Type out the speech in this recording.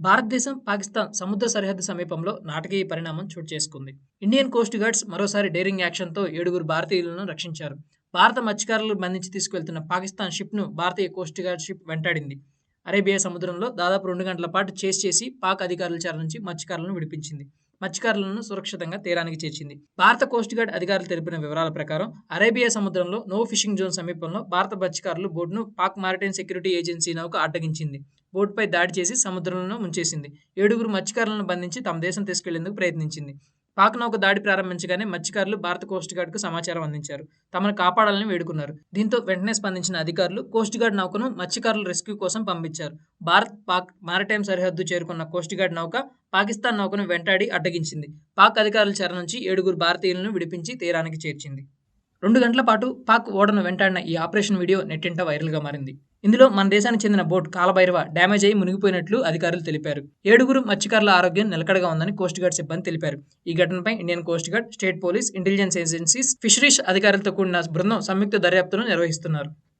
భారతదేశం పాకిస్తాన్ సముద్ర సరిహద్దు సమీపంలో నాటకీయ పరిణామం చోటు చేసుకుంది. ఇండియన్ కోస్ట్ గార్డ్స్ మరోసారి డేరింగ్ యాక్షన్తో ఏడుగురు భారతీయులను రక్షించారు. భారత మత్స్యకారులు బంధించి తీసుకువెళ్తున్న పాకిస్తాన్ షిప్ను భారతీయ కోస్ట్ గార్డ్ షిప్ వెంటాడింది. అరేబియా సముద్రంలో దాదాపు రెండు గంటల పాటు చేస్ చేసి పాక్ అధికారుల చెర నుంచి మత్స్యకారులను విడిపించింది. మత్స్యకారులను సురక్షితంగా తీరానికి చేర్చింది. భారత కోస్ట్ గార్డ్ అధికారులు తెలిపిన వివరాల ప్రకారం అరేబియా సముద్రంలో నో ఫిషింగ్ జోన్ సమీపంలో భారత మత్స్యకారులు బోట్ను పాక్ మారిటైన్ సెక్యూరిటీ ఏజెన్సీ నౌక అడ్డగించింది. బోట్పై దాడి చేసి సముద్రంలో ముంచేసింది. ఏడుగురు మత్స్యకారులను బంధించి తమ దేశం తీసుకెళ్ళేందుకు ప్రయత్నించింది. పాక్ నౌక దాడి ప్రారంభించగానే మత్స్యకారులు భారత కోస్ట్ గార్డ్కు సమాచారం అందించారు. తమను కాపాడాలని వేడుకున్నారు. దీంతో వెంటనే స్పందించిన అధికారులు కోస్ట్ గార్డ్ నౌకను మత్స్యకారుల రెస్క్యూ కోసం పంపించారు. భారత్ పాక్ మారిటైమ్ సరిహద్దు చేరుకున్న కోస్ట్ గార్డ్ నౌక పాకిస్తాన్ నౌకను వెంటాడి అడ్డగించింది. పాక్ అధికారుల చెర నుంచి ఏడుగురు భారతీయులను విడిపించి తీరానికి చేర్చింది. రెండు గంటల పాటు పాక్ ఓడను వెంటాడిన ఈ ఆపరేషన్ వీడియో నెట్టింట వైరల్గా మారింది. ఇందులో మన దేశానికి చెందిన బోట్ కాలభైరవ డ్యామేజ్ అయి మునిగిపోయినట్లు అధికారులు తెలిపారు. ఏడుగురు మత్స్యకారుల ఆరోగ్యం నిలకడగా ఉందని కోస్ట్ గార్డ్ సిబ్బంది తెలిపారు. ఈ ఘటనపై Indian coast guard state police intelligence agencies fisheries అధికారులతో కూడిన బృందం సంయుక్త దర్యాప్తును నిర్వహిస్తున్నారు.